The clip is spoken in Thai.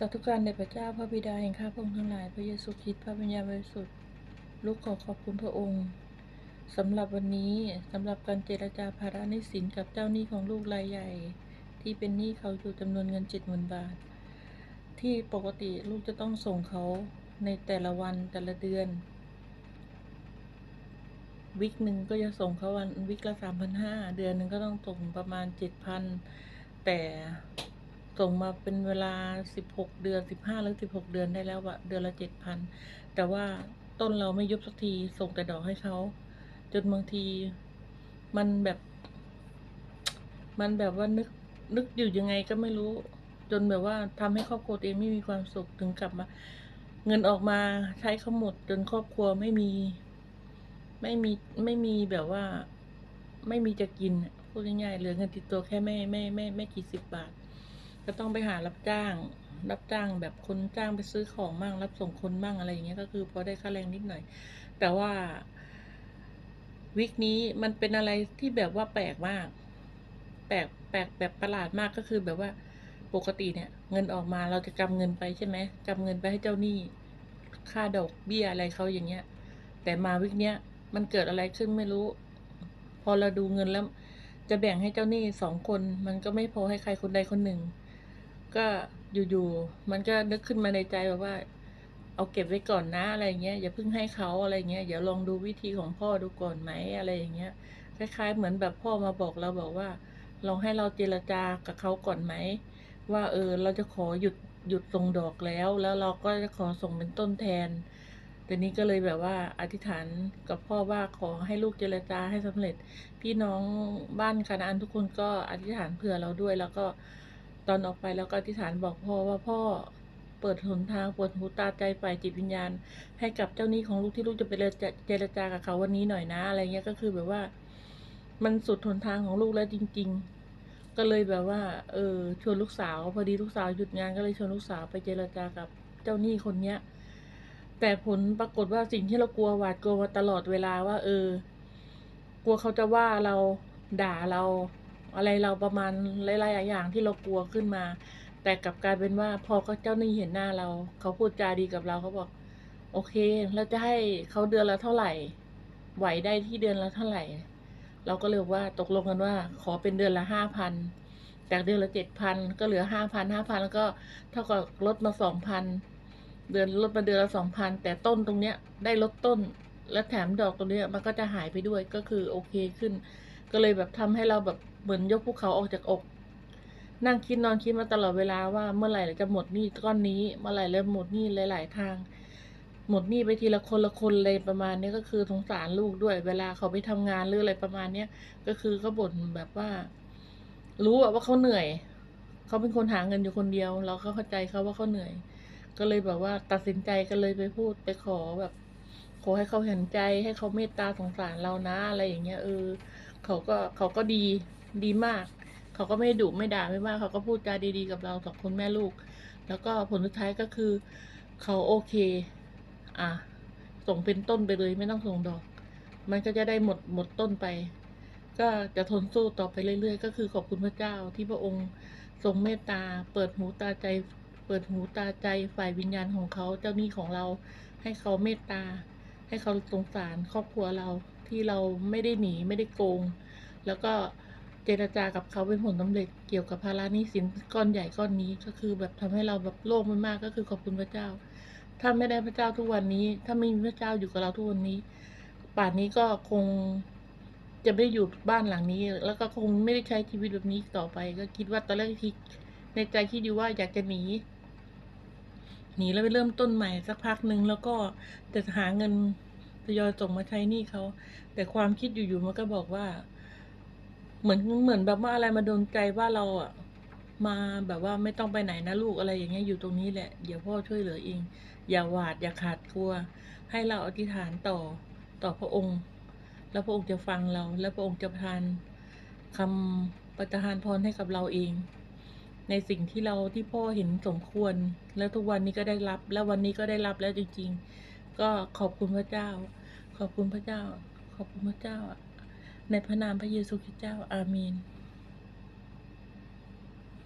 สาธุการในพระเจ้าพระบิดาแห่งข้าพระองค์ทั้งหลาย พระเยซูคริสต์พระวิญญาณบริสุทธิ์ลูกขอขอบคุณพระองค์สำหรับวันนี้สำหรับการเจรจาภาระหนี้สินกับเจ้าหนี้ของลูกรายใหญ่ ที่เป็นหนี้เขาอยู่จำนวนเงินเจ็ดหมื่นบาท ที่ปกติลูกจะต้องส่งเขาในแต่ละวันแต่ละเดือน วิกหนึ่งก็จะส่งเขาวันวิกละสามพันห้าเดือนหนึ่งก็ต้องส่งประมาณเจ็ดพันแต่ ส่งมาเป็นเวลาสิบหกเดือนสิบห้าหรือสิบหกเดือนได้แล้วอะเดือนละเจ็ดพันแต่ว่าต้นเราไม่ยุบสักที ส่งแต่ดอกให้เขา จนบางทีมันแบบ มันแบบว่านึกนึกอยู่ยังไงก็ไม่รู้ จนแบบว่าทำให้ครอบครัวเองไม่มีความสุขถึงกลับมา เงินออกมาใช้เขาหมด จนครอบครัวไม่มี ไม่มีไม่มีแบบว่า ไม่มีจะกินพูดง่ายๆเหลือเงินติดตัวแค่ไม่ไม่ไม่ไม่กี่สิบบาท ก็ต้องไปหารับจ้าง รับจ้างแบบคนจ้างไปซื้อของมั่งรับส่งคนมั่งอะไรอย่างเงี้ยก็คือพอได้ค่าแรงนิดหน่อย แต่ว่าวิกนี้มันเป็นอะไรที่แบบว่าแปลกมาก แปลกแปลกแบบประหลาดมากก็คือแบบว่าปกติเนี่ย เงินออกมาเราจะกำเงินไปใช่ไหมกำเงินไปให้เจ้าหนี้ค่าดอกเบี้ยอะไรเขาอย่างเงี้ย แต่มาวิกเนี้ยมันเกิดอะไรขึ้นไม่รู้ พอเราดูเงินแล้ว จะแบ่งให้เจ้าหนี้สองคน มันก็ไม่พอให้ใครคนใดคนหนึ่ง ก็อยู่ๆมันก็นึกขึ้นมาในใจแบบว่า เอาเก็บไว้ก่อนนะอะไรเงี้ยอย่าเพิ่งให้เขาอะไรเงี้ยเดี๋ยวลองดูวิธีของพ่อดูก่อนไหมอะไรอย่างเงี้ยคล้ายๆ เหมือนแบบพ่อมาบอกเราบอกว่าลองให้เราเจรจากับเขาก่อนไหมว่าเออเราจะขอหยุดหยุดส่งดอกแล้ว แล้วเราก็จะขอส่งเป็นต้นแทนแต่นี้ก็เลยแบบว่าอธิษฐานกับพ่อว่าขอให้ลูกเจรจาให้สำเร็จ พี่น้องบ้านคณะอันทุกคนก็อธิษฐานเผื่อเราด้วย แล้วก็ ตอนออกไปแล้วก็อธิษฐานบอกพ่อว่าพ่อเปิดหนทางเปิดหูตาใจฝ่ายจิตวิญญาณ ให้กับเจ้าหนี้ของลูกที่ลูกจะไปเจรจากับเขาวันนี้หน่อยนะ อะไรเงี้ยก็คือแบบว่า มันสุดหนทางของลูกแล้วจริง ๆ ก็เลยแบบว่า เออชวนลูกสาว พอดีลูกสาวหยุดงานก็เลยชวนลูกสาวไปเจรจากับเจ้าหนี้คนเนี้ย แต่ผลปรากฏว่าสิ่งที่เรากลัวหวาดกลัวมาตลอดเวลาว่า เออ กลัวเขาจะว่าเราด่าเรา อะไรเราประมาณหลายๆอย่างที่เรากลัวขึ้นมา แต่กลับกลายเป็นว่าพอเขาเจ้าหนี้เห็นหน้าเรา เขาพูดจาดีกับเราเขาบอก โอเค เราจะให้เขาเดือนละเท่าไหร่ ไหวได้ที่เดือนละเท่าไหร่ เราก็เลยว่าตกลงกันว่า ขอเป็นเดือนละห้าพันจากเดือนละเจ็ดพันก็เหลือห้าพันห้าพันแล้วก็เท่ากับลดมาสองพันเดือนลดมาเดือนละสองพันแต่ต้นตรงเนี้ยได้ลดต้น และแถมดอกตรงเนี้ยมันก็จะหายไปด้วยก็คือโอเคขึ้น ก็เลยแบบทำให้เราแบบ เหมือนยกภูเขาออกจากอก นั่งคิดนอนคิดมาตลอดเวลาว่าเมื่อไหร่จะหมดหนี้ก้อนนี้ เมื่อไหร่เราหมดหนี้หลาย ๆ ทาง หมดหนี้ไปทีละคนละคนเลยประมาณนี้ก็คือสงสารลูกด้วย เวลาเขาไปทำงานหรืออะไรประมาณเนี้ยก็คือเขาบ่นแบบว่า รู้ว่าเขาเหนื่อย เขาเป็นคนหาเงินอยู่คนเดียว เราก็เข้าใจเขาว่าเขาเหนื่อย ก็เลยแบบว่าตัดสินใจก็เลยไปพูดไปขอแบบขอให้เขาเห็นใจให้เขาเมตตาสงสารเรานะอะไรอย่างเงี้ยเออเขาก็เขาก็ดี ดีมาก เขาก็ไม่ดุไม่ด่าไม่ว่าเขาก็พูดจาดีๆกับเราสองคนแม่ลูก แล้วก็ผลสุดท้ายก็คือเขาโอเค อะส่งเป็นต้นไปเลยไม่ต้องส่งดอก มันก็จะได้หมดหมดต้นไป ก็จะทนสู้ต่อไปเรื่อยๆ ก็คือขอบคุณพระเจ้าที่พระองค์ทรงเมตตา เปิดหูตาใจ เปิดหูตาใจฝ่ายวิญญาณของเขาเจ้าหนี้ของเรา ให้เขาเมตตา ให้เขาสงสารครอบครัวเราที่เราไม่ได้หนีไม่ได้โกง แล้วก็ เจรจากับเขาเป็นผลสำเร็จเกี่ยวกับภาระหนี้สินก้อนใหญ่ก้อนนี้ก็คือแบบทำให้เราแบบโล่งมากก็คือขอบคุณพระเจ้า ถ้าไม่ได้พระเจ้าทุกวันนี้ ถ้าไม่มีพระเจ้าอยู่กับเราทุกวันนี้ ป่านนี้ก็คงจะไม่อยู่บ้านหลังนี้ แล้วก็คงไม่ได้ใช้ชีวิตแบบนี้ต่อไป ก็คิดว่าตอนแรกที่ในใจคิดอยู่ว่าอยากจะหนีหนีแล้วไปเริ่มต้นใหม่สักพักหนึ่งแล้วก็จะหาเงินทยอยส่งมาใช้หนี้เขาแต่ความคิดอยู่ๆมันก็บอกว่า เหมือนเหมือนแบบว่าอะไรมาโดนใจว่าเราอะ มาแบบว่าไม่ต้องไปไหนนะลูกอะไรอย่างเงี้ยอยู่ตรงนี้แหละ เดี๋ยวพ่อช่วยเหลือเอง อย่าหวาดอย่าขาดกลัว ให้เราอธิษฐานต่อต่อพระองค์ แล้วพระองค์จะฟังเรา และพระองค์จะประทานคำประทานพรให้กับเราเอง ในสิ่งที่เราที่พ่อเห็นสมควร แล้วทุกวันนี้ก็ได้รับ แล้ววันนี้ก็ได้รับแล้วจริง ๆ ก็ขอบคุณพระเจ้า ขอบคุณพระเจ้า ขอบคุณพระเจ้า ในพระนามพระเยซูคริสต์เจ้าอาเมน